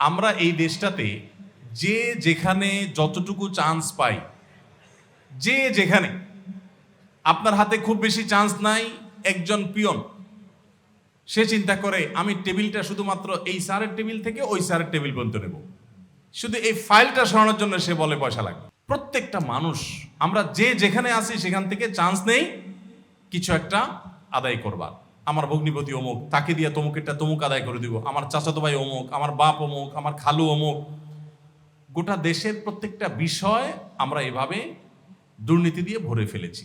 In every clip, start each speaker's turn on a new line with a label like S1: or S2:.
S1: আমরা এই দেশটাতে যে যেখানে যতটুকু চান্স পাই, যে যেখানে, আপনার হাতে খুব বেশি চান্স নাই, একজন পিয়ন, সে চিন্তা করে, আমি টেবিলটা শুধুমাত্র এই স্যারের টেবিল থেকে ওই স্যারের টেবিল পর্যন্ত নেব। শুধু এই ফাইলটা সরানোর জন্য সে বলে পয়সা লাগবে। প্রত্যেকটা মানুষ, আমরা যে যেখানে আসি সেখান থেকে চান্স নেই, কিছু একটা আদায় করবার। আমার ভগ্নিপতি অমুক, তাকে দিয়ে তমুক তমুকেরটা তমুক আদায় করে দিব। আমার চাচাতো ভাই অমুক, আমার বাপ অমুক, আমার খালু অমুক। গোটা দেশের প্রত্যেকটা বিষয় আমরা এভাবে দুর্নীতি দিয়ে ভরে ফেলেছি।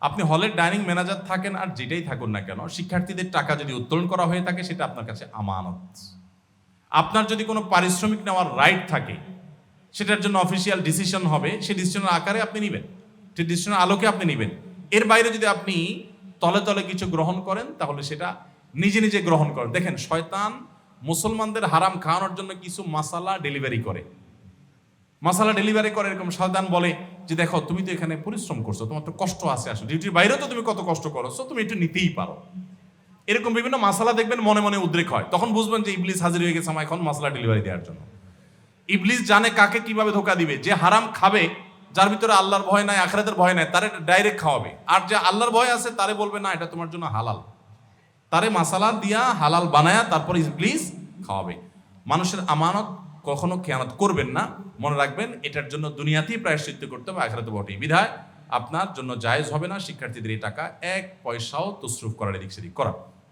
S1: আপনি হলের ডাইনিং ম্যানেজার থাকেন আর যেটাই থাকুন না কেন, শিক্ষার্থীদের টাকা যদি উত্তোলন করা হয়ে থাকে, সেটা আপনার কাছে আমানত। আপনার যদি কোনো পারিশ্রমিক নেওয়ার রাইট থাকে, সেটার জন্য অফিসিয়াল ডিসিশন হবে সেই ডিসিশনের আকারে আপনি নেবেন। সেই ডিসিশনের আলোকে আপনি নেবেন। এর বাইরে যদি আপনি তলে তলে কিছু গ্রহণ করেন, তাহলে সেটা নিজে নিজে গ্রহণ করেন। দেখেন, শয়তান মুসলমানদের হারাম খাওয়ানোর জন্য কিছু মাসালা ডেলিভারি করে। মাসালা ডেলিভারি করে এরকম শয়তান বলে যে, দেখো, তুমি তো এখানে পরিশ্রম করছ, তোমার তো কষ্ট আছে আসলে ডিউটির বাইরেও তো তুমি কত কষ্ট করছ তুমি একটু নিতেই পারো। এরকম বিভিন্ন মাসালা দেখবেন মনে মনে উদ্রেক হয়। তখন বুঝবেন যে, ইবলিস হাজির হয়ে গেছে আমার এখন মাসালা ডেলিভারি দেওয়ার জন্য। ইবলিস জানে কাকে কীভাবে ধোকা দিবে। যে হারাম খাবে যার ভিতরে আল্লাহর ভয় নাই, আখরাতের ভয় নাই, তারে ডাইরেক্ট খাওয়াবে। আর যে আল্লাহর ভয় আছে, তারে বলবে, না, এটা তোমার জন্য হালাল। তারে মাসালা দিয়া হালাল বানায়া তারপর ইবলিস খাওয়াবে। মানুষের আমানত কখনো খেয়ানত করবেন না। মনে রাখবেন, এটার জন্য দুনিয়াতেই প্রায়শ্চিত্ত করতে হবে, আখরাতে বটেই। বিধায়, আপনার জন্য জায়েজ হবে না, শিক্ষার্থীদের এই টাকা এক পয়সাও তসরুফ করার, এদিক সেদিক করা